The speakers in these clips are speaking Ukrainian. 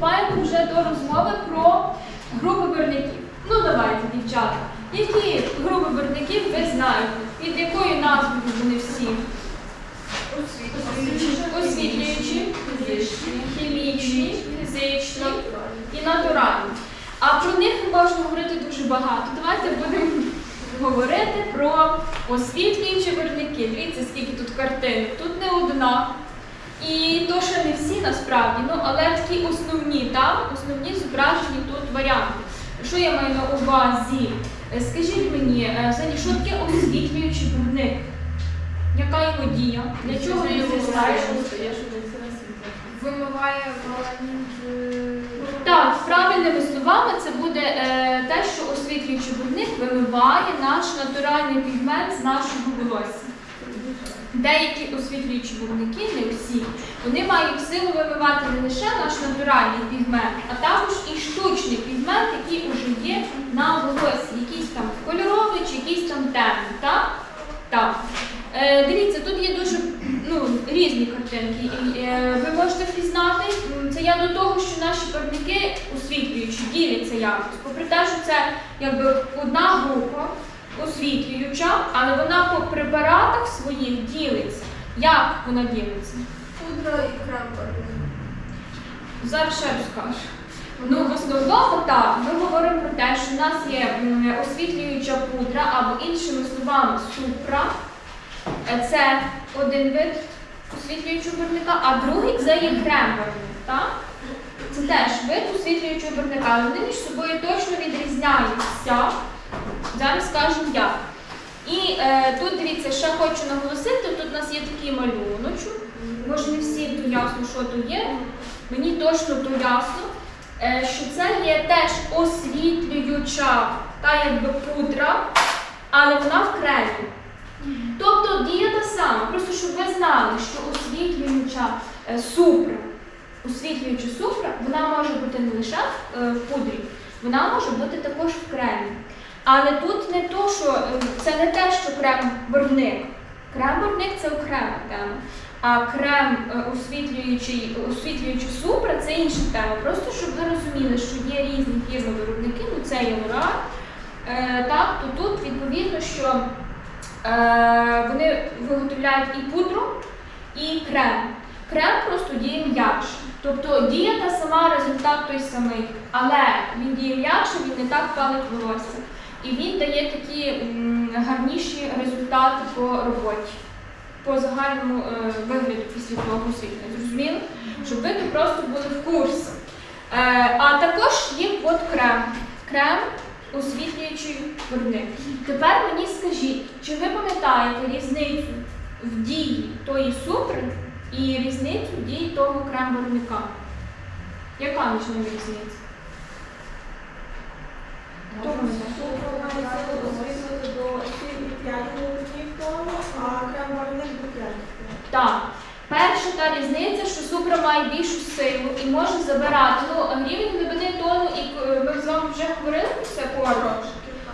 приступаємо вже до розмови про групи барвників. Ну давайте, дівчата. Які групи барвників ви знаєте? Під якою назвою вони всі? Освітлюючі, хімічні, фізичні і натуральні. А про них можемо говорити дуже багато. Давайте будемо говорити про освітлюючі виробники. Дивіться, скільки тут картин. Тут не одна. І то ще не всі насправді, ну але такі основні, так? Основні зображені тут варіанти. Що я маю на увазі? Е, Скажіть мені, е, взагалі, що таке освітлюючий виробник? Яка його дія? Для чого він? Вимиває баланін Так, правильними словами це буде е, те, що освітлюючий виробник вимиває наш натуральний пігмент з нашого волосся. Деякі освітлюючі виробники, не всі, вони мають силу вимивати не лише наш натуральний пігмент, а також і штучний пігмент, який вже є на волосі, якийсь там кольоровий чи якийсь там темний. Так? Так. Е, дивіться, тут є дуже ну, різні картинки. Е, ви можете впізнати. Це я до того, що наші барвники освітлюючі діляться якось. Попри те, що це якби одна група освітлююча, але вона по препаратах своїх ділиться. Як вона ділиться? Пудра і крем Зараз ще розкажу. Ну, в основному так, ми говоримо про те, що в нас є освітлююча пудра або іншими словами супра. Е, Це один вид освітлюючого барвника, а другий це є крем-барвник. Так? Це теж вид освітлюючого барвника, вони між собою точно відрізняються. Зараз скажемо як. І е, тут дивіться, ще хочу наголосити, тут у нас є такий малюночок. Може не всім то ясно, що то є. Мені точно то ясно, е, що це є теж освітлююча та якби пудра, але вона в кремі. Тобто дія та сама, просто щоб ви знали, що освітлююча е, супра, освітлююча супра, вона може бути не лише е, в пудрі, вона може бути також в кремі. Але тут не то, що е, це не те, що крем-барвник. Крем-барвник це окрема тема. А крем е, освітлюючий, освітлюючий супра це інша тема. Просто щоб ви розуміли, що є різні фірми виробники, ну це є L'Oreal, Е, так, то тут відповідно, що е, вони виготовляють і пудру, і крем. Крем просто діє м'якше. Тобто діє та сама, результат той самий, але він діє м'якше, він не так палить волосся. І він дає такі гарніші результати по роботі, по загальному е, вигляду після того освітлення. Зрозуміло? Щоб ви тут просто були в курсі. Е, а також є от крем. Крем освітлюючий виробник. Тепер мені скажіть, чи ви пам'ятаєте різницю в дії тої супри і різницю в дії того крем-виробника? Яка між ними різниця? Хто пам'ятає? Так. Перша та різниця, що супра має більшу силу і може забирати. Ну, рівень глибини тону, і е, ми з вами вже говорили про це коротко.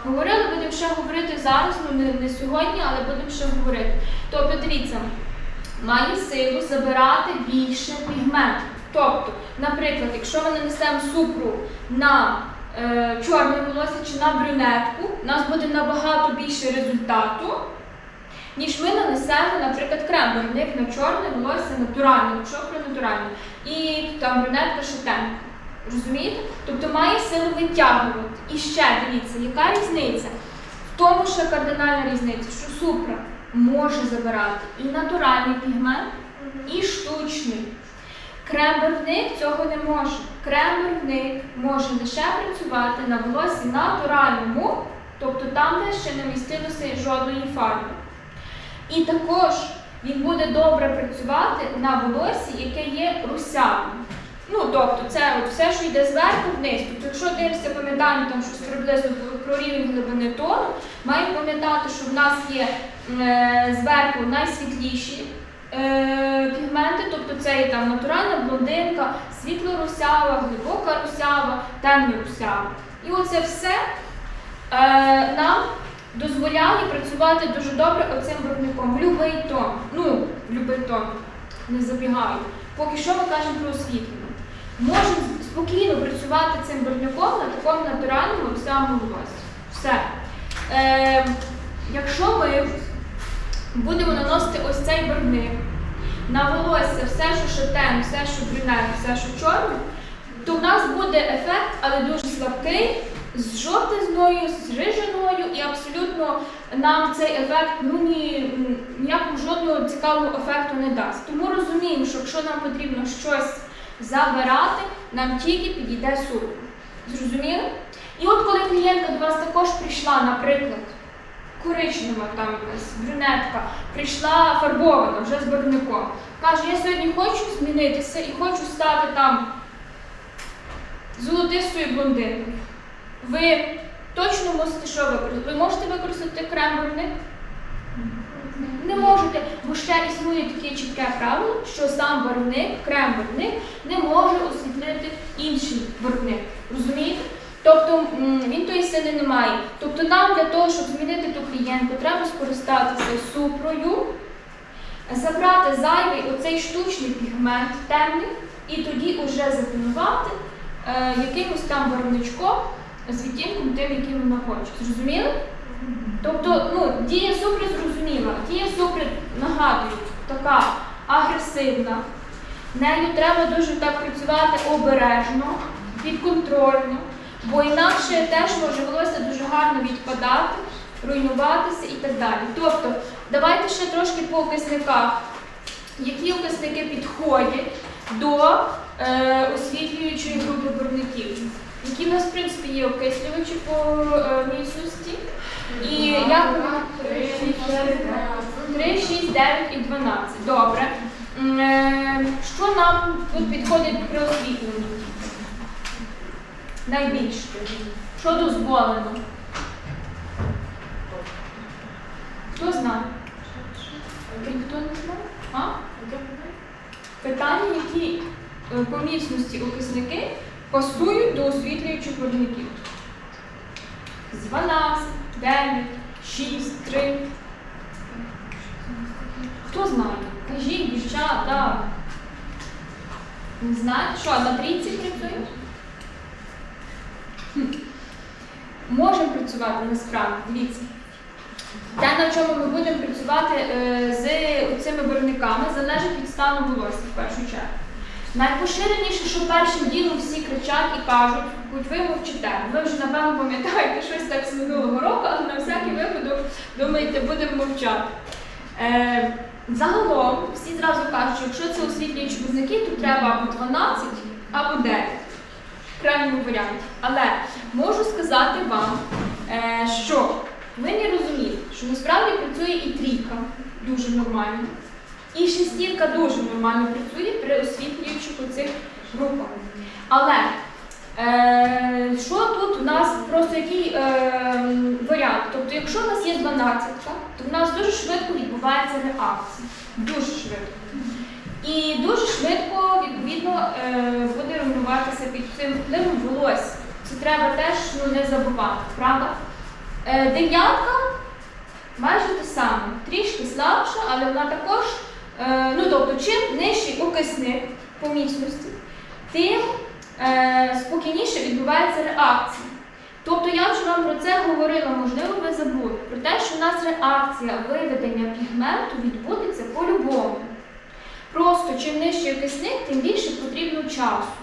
Говорили, будемо ще говорити зараз, ну не, не сьогодні, але будемо ще говорити. Тобто, дивіться, має силу забирати більше пігмент. Тобто, наприклад, якщо ми нанесемо супру на чорне волосся чи на брюнетку, у нас буде набагато більше результату, ніж ми нанесемо, наприклад, крем барвник на чорне волосся натуральне, про натуральне, і там брюнетка темна. Розумієте? Тобто має силу витягувати. І ще дивіться, яка різниця? В тому ще кардинальна різниця, що супра може забирати і натуральний пігмент, і штучний. Крем-барвник цього не може. Крем-барвник може лише працювати на волосі натуральному, тобто там, де ще не містилося жодної фарби. І також він буде добре працювати на волосі, яке є русявим. Ну, тобто, це от все, що йде зверху вниз. Тобто, якщо дивишся, пам'ятаємо там щось приблизно про рівень глибини тону, маємо пам'ятати, що в нас є е, зверху найсвітліші пігменти, тобто це є там натуральна блондинка, світло-русява, глибока русява, темна русява. І оце все е, нам дозволяє працювати дуже добре оцим барвником. В любий тон. Ну, любий тон. Не забігаю. Поки що ми кажемо про освітлення. Можемо спокійно працювати цим барвником на такому натуральному веселому волосі. Все. Е, якщо ми будемо наносити ось цей барвник на волосся, все, що шатен, все, що брюнет, все, що чорне, то в нас буде ефект, але дуже слабкий, з жовтизною, з рижиною, і абсолютно нам цей ефект ну, ні, ніякого жодного цікавого ефекту не дасть. Тому розуміємо, що якщо нам потрібно щось забирати, нам тільки підійде супер. Зрозуміли? І от коли клієнтка до вас також прийшла, наприклад, коричнева там брюнетка, прийшла фарбована вже з барвником. Каже, я сьогодні хочу змінитися і хочу стати там золотистою блондинкою. Ви точно мусите що використати? Ви можете використати крем барвник? Не можете, бо ще існує таке чітке правило, що сам барвник, крем барвник не може освітлити інший барвник. Розумієте? Тобто він тої сили не має. Тобто нам для того, щоб змінити ту клієнтку, треба скористатися супрою, забрати зайвий оцей штучний пігмент темний і тоді уже затонувати е, якимось там барвничком з відтінком тим, яким вона хоче. Зрозуміли? Тобто, ну, дія супри зрозуміла. Дія супри, нагадую, така агресивна. Нею треба дуже так працювати обережно, підконтрольно, бо інакше теж може волосся дуже гарно відпадати, руйнуватися і так далі. Тобто, давайте ще трошки по окисниках. Які окисники підходять до е, освітлюючої групи барвників? Які в нас, в принципі, є окислювачі по е, міцності? І як вони? 3, 6, 9 і 12. Добре. Е, Що нам тут підходить при освітленні? Найбільше. Що дозволено? Хто знає? Ніхто не знає? А? Питання, які е, по міцності окисники пасують до освітлюючих виробників. З 12, 9, 6, 3. Хто знає? Кажіть, дівчата. Не знаєте, що на трійці працює? Хм. Можемо працювати насправді, дивіться. Те, на чому ми будемо працювати е, з цими барвниками, залежить від стану волосся в першу чергу. Найпоширеніше, що першим ділом всі кричать і кажуть, будь ви мовчите. Ви вже напевно пам'ятаєте щось так з минулого року, але на всякий випадок думаєте, будемо мовчати. Е, загалом всі зразу кажуть, що якщо це освітлюючі визники, то треба або 12, або 9 в крайньому варіанті. Але можу сказати вам, що ви не розумієте, що насправді працює і трійка дуже нормально. І шестірка дуже нормально працює при освітлюючих оцих групах. Але е, що тут у нас просто який е, варіант? Тобто, якщо у нас є 12, то в нас дуже швидко відбувається реакція. Дуже швидко. І дуже швидко, відповідно, е, буде руйнуватися під цим впливом волосся. Це треба теж ну, не забувати, правда? Е, дев'ятка майже те саме, трішки слабша, але вона також, е, ну тобто, чим нижчий окисник по міцності, тим е, спокійніше відбувається реакція. Тобто я вже вам про це говорила, можливо, ви забули, про те, що у нас реакція виведення пігменту відбудеться по-любому. Просто чим нижчий окисник, тим більше потрібно часу.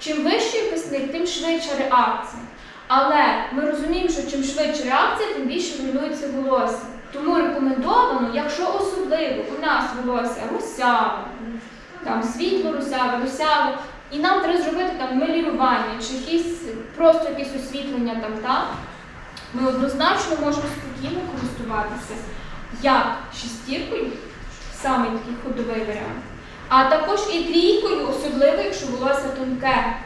Чим вищий окисник, тим швидша реакція. Але ми розуміємо, що чим швидше реакція, тим більше руйнується волосся. Тому рекомендовано, якщо особливо у нас волосся русяве, там світло русяве, русяве, і нам треба зробити там мелірування чи якісь просто якесь освітлення там, так, ми однозначно можемо спокійно користуватися як шестіркою, саме такий ходовий варіант, а також і трійкою, особливо, якщо волосся тонке.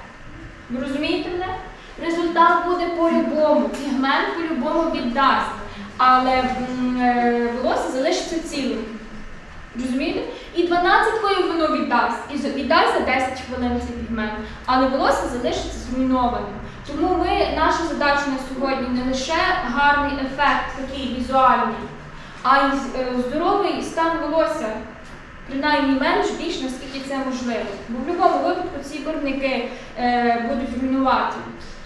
Ви розумієте мене? Результат буде по-любому, пігмент по-любому віддасть, але е, волосся залишиться цілим. Розумієте? І 12-кою воно віддасть, і віддасть за 10 хвилин цей пігмент, але волосся залишиться зруйнованим. Тому ми, наша задача на сьогодні не лише гарний ефект, такий візуальний, а й е, здоровий стан волосся принаймні менш більш наскільки це можливо. Бо в будь-якому випадку ці барвники е, будуть руйнувати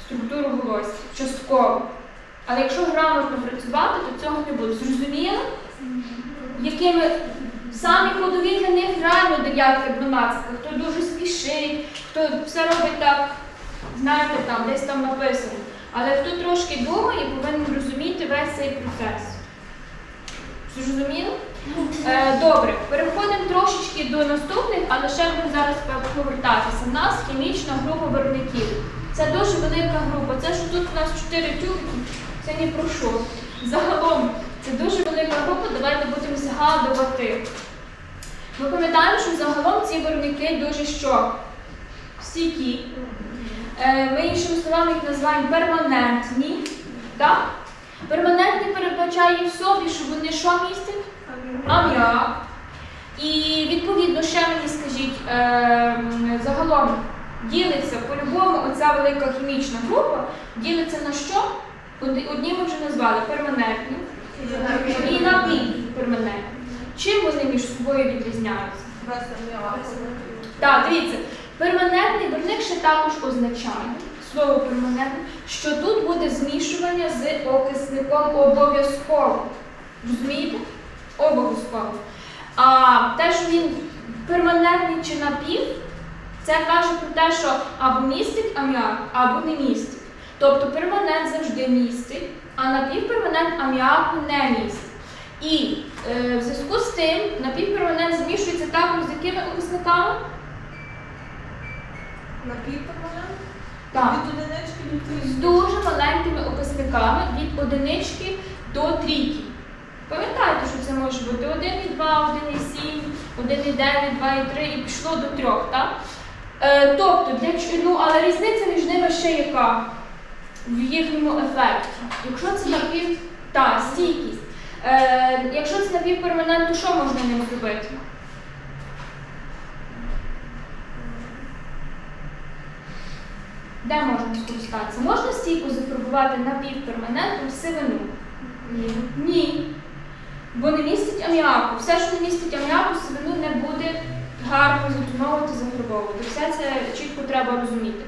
структуру волосся частково. Але якщо грамотно працювати, то цього не буде. Зрозуміло? Якими самі ходові для них реально дев'ятка, дванадцятка, хто дуже спішить, хто все робить так, знаєте, там, десь там написано. Але хто трошки думає, повинен розуміти весь цей процес. Зрозуміло? Е, добре, переходимо трошечки до наступних, але ще будемо зараз повертатися. У нас хімічна група виробників. Це дуже велика група. Це що тут у нас чотири тюбки, це ні про що. Загалом це дуже велика група, давайте будемо згадувати. Ми пам'ятаємо, що загалом ці виробники дуже що? Стійкі. Е, Ми іншими словами їх називаємо перманентні. Так? Перманентний передбачає в собі, що вони що містять? Аміак. І відповідно, ще мені скажіть, е, м, загалом ділиться по-любому оця велика хімічна група ділиться на що? Одні ми вже назвали перманентні і напівперманентні. Чим вони між собою відрізняються? Так, дивіться, перманентний барвник ще також означає слово перманентний, що тут буде змішування з окисником обов'язково. Розумієте? Обов'язково. А те, що він перманентний чи напів, це каже про те, що або містить аміак, або не містить. Тобто перманент завжди містить, а напівперманент аміаку не містить. І е, в зв'язку з тим напівперманент змішується також з якими окисниками? Так. Від одинички до з дуже маленькими окисниками від одинички до трійки. Пам'ятаєте, що це може бути 1,2, 1,7, 1,9, 2,3 і пішло до 3, так? Е, тобто, для, ну, але різниця між ними ще яка в їхньому ефекті. Якщо це напів, та, стійкість. Е, якщо це напівперманент, то що можна ним зробити? Де можна скористатися? Можна стійку зафарбувати напівперманентом сивину? Ні. Ні. Бо не містить аміаку. Все, що не містить аміаку, сивину не буде гарно затоновувати, зафарбовувати. Все це чітко треба розуміти.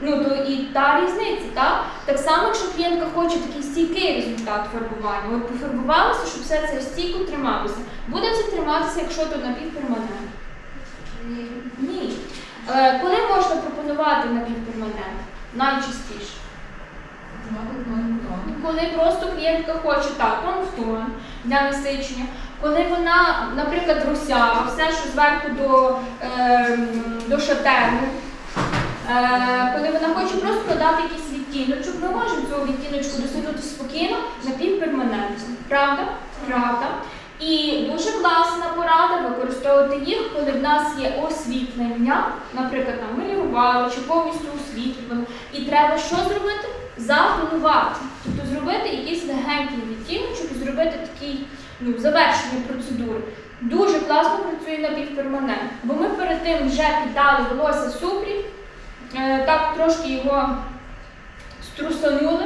Ну, то і та різниця, так? Так само, якщо клієнтка хоче такий стійкий результат фарбування, от пофарбувалося, щоб все це стійко трималося. Буде це триматися, якщо то напівперманент? Ні. Ні. Е, коли можна пропонувати напівперманент? Найчастіше. Коли просто клієнтка хоче так, тон в тон для насичення. Коли вона, наприклад, русява, все, що зверху до, е, до шатерну, е, коли вона хоче просто додати якийсь відтіночок, ми можемо цього відтіночку досягнути спокійно напівперманентно. Правда? Правда. І дуже класна порада використовувати їх, коли в нас є освітлення, наприклад, там ми лірували чи повністю освітлювали. І треба що зробити? Затонувати. Тобто зробити якийсь легенький відтіночок зробити такий ну, завершення процедури. Дуже класно працює напівперманент, бо ми перед тим вже піддали волосся супрі, е, так трошки його струсанули.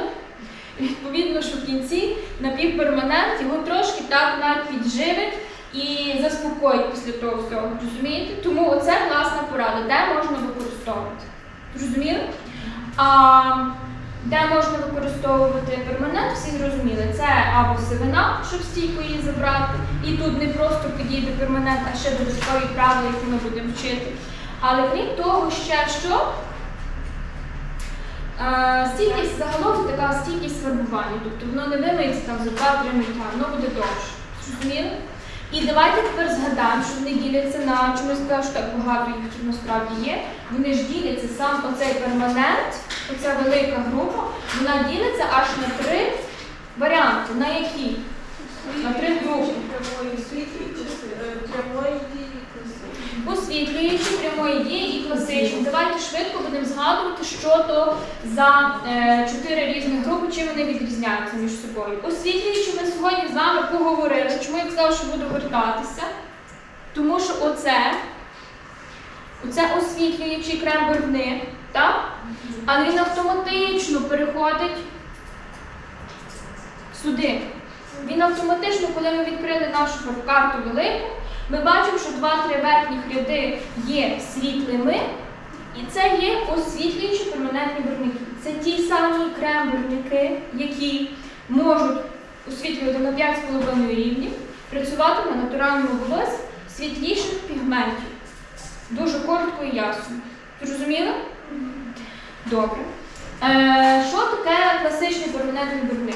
Відповідно, що в кінці напівперманент його трошки так навіть підживить і заспокоїть після того всього. Розумієте? Тому оце класна порада, де можна використовувати. Зрозуміли? А де можна використовувати перманент, всі зрозуміли. Це або сивина, щоб стійко її забрати. І тут не просто підійде перманент, а ще додаткові правила, які ми будемо вчити. Але крім того, ще що? Е, Стійкість загалом така стійкість фарбування, тобто воно не вимиється там за 2-3 миття, воно буде довше. Зрозуміли? І давайте тепер згадаємо, що вони діляться на чому я що так багато їх насправді є. Вони ж діляться сам оцей перманент, оця велика група, вона ділиться аж на три варіанти. На які? На три групи. Світлі, чи- прямої дії. І класичні. Давайте швидко будемо згадувати, що то за е, чотири різних групи, чим вони відрізняються між собою. Освітлюючи, ми сьогодні з вами поговорили. Чому я казала, що буду вертатися? Тому що оце, оце освітлюючий крем барвник, так? А він автоматично переходить сюди. Він автоматично, коли ми відкрили нашу карту велику, Ми бачимо, що два-три верхніх ряди є світлими, і це є освітлюючі перманентні барвники. Це ті самі крем-барвники, які можуть освітлювати на 5,5 рівнів, працювати на натуральному волосі світліших пігментів. Дуже коротко і ясно. Зрозуміли? Добре. Е, що таке класичний перманентний барвник?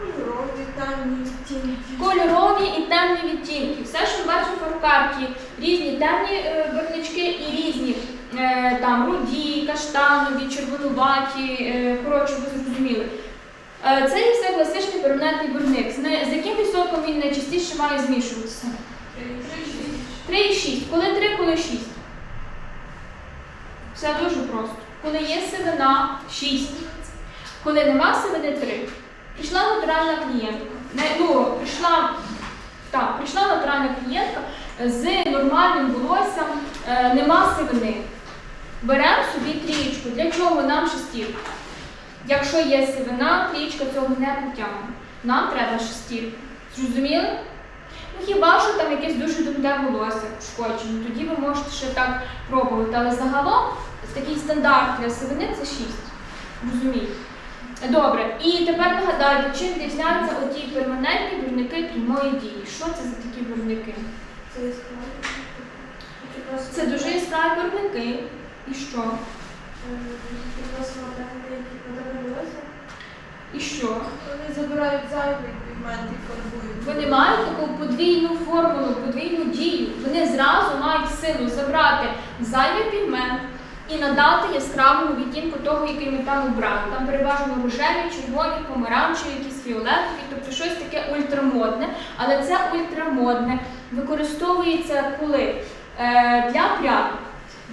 Кольорові, темні відтінки. Кольорові і темні відтінки. Все, що ми бачимо в карті, різні темні е, барвнички і різні е, там руді, каштанові, червонуваті, е, коротше, ви зрозуміли. Е, це є все класичний перманентний барвник. З, не- з яким відсотком він найчастіше має змішуватися? Три, три, 3 шість. Коли 3, коли 6. Все дуже просто. Коли є сивина 6. Коли нема сивини 3. Прийшла натуральна клієнтка. Ну, прийшла, так, прийшла натуральна клієнтка з нормальним волоссям, е, нема сивини. Беремо собі трієчку. Для чого нам шестірка? Якщо є сивина, трієчка цього не потягне. Нам треба шестірка. Зрозуміли? Ну хіба що там якесь дуже тонке волосся пошкоджене, тоді ви можете ще так пробувати. Але загалом такий стандарт для сивини це 6. Розумієте? Добре, і тепер нагадайте, чим відрізняються оті перманентні барвники прямої дії. Що це за такі барвники? Це яскраві. Це дуже яскраві барвники. І що? І що? Вони забирають зайвий пігмент і фарбують. Вони мають таку подвійну формулу, подвійну дію. Вони зразу мають силу забрати зайвий пігмент і надати яскравому відтінку того, який ми там обрали. Там переважно рожеві, червоні, помаранчеві, якісь фіолетові, тобто щось таке ультрамодне. Але це ультрамодне використовується коли? Е, для прядок.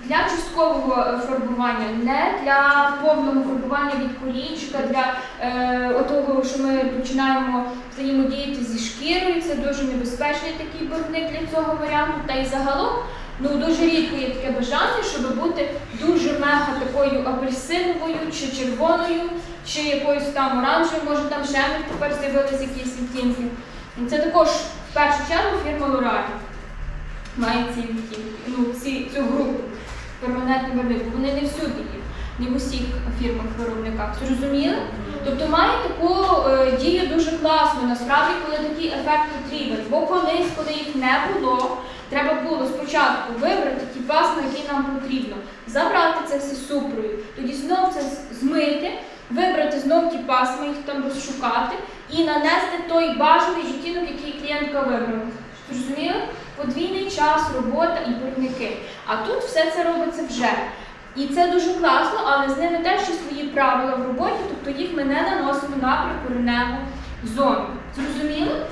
Для часткового фарбування, не для повного фарбування від корінчика, для е, отого, що ми починаємо взаємодіяти зі шкірою. Це дуже небезпечний такий барвник для цього варіанту. Та й загалом ну, дуже рідко є таке бажання, щоб бути дуже мега такою апельсиновою, чи червоною, чи якоюсь там оранжевою, може там ще тепер з'явилися якісь відтінки. Це також в першу чергу фірма L'Oreal має ці відтінки, ну, ці, цю групу перманентний барвник. Вони не всюди є, не в усіх фірмах виробниках. Зрозуміли? Тобто має таку е, дію дуже класно, насправді, коли такий ефект потрібен. Бо колись, коли їх не було, треба було спочатку вибрати ті пасми, які нам потрібно, забрати це все супрою, тоді знов це змити, вибрати знов ті пасми, їх там розшукати і нанести той бажаний відтінок, який клієнтка вибрала. Зрозуміли? Подвійний час, робота і барвники. А тут все це робиться вже. І це дуже класно, але з ними теж є свої правила в роботі, тобто їх ми не наносимо на прикореневу зону. Зрозуміли?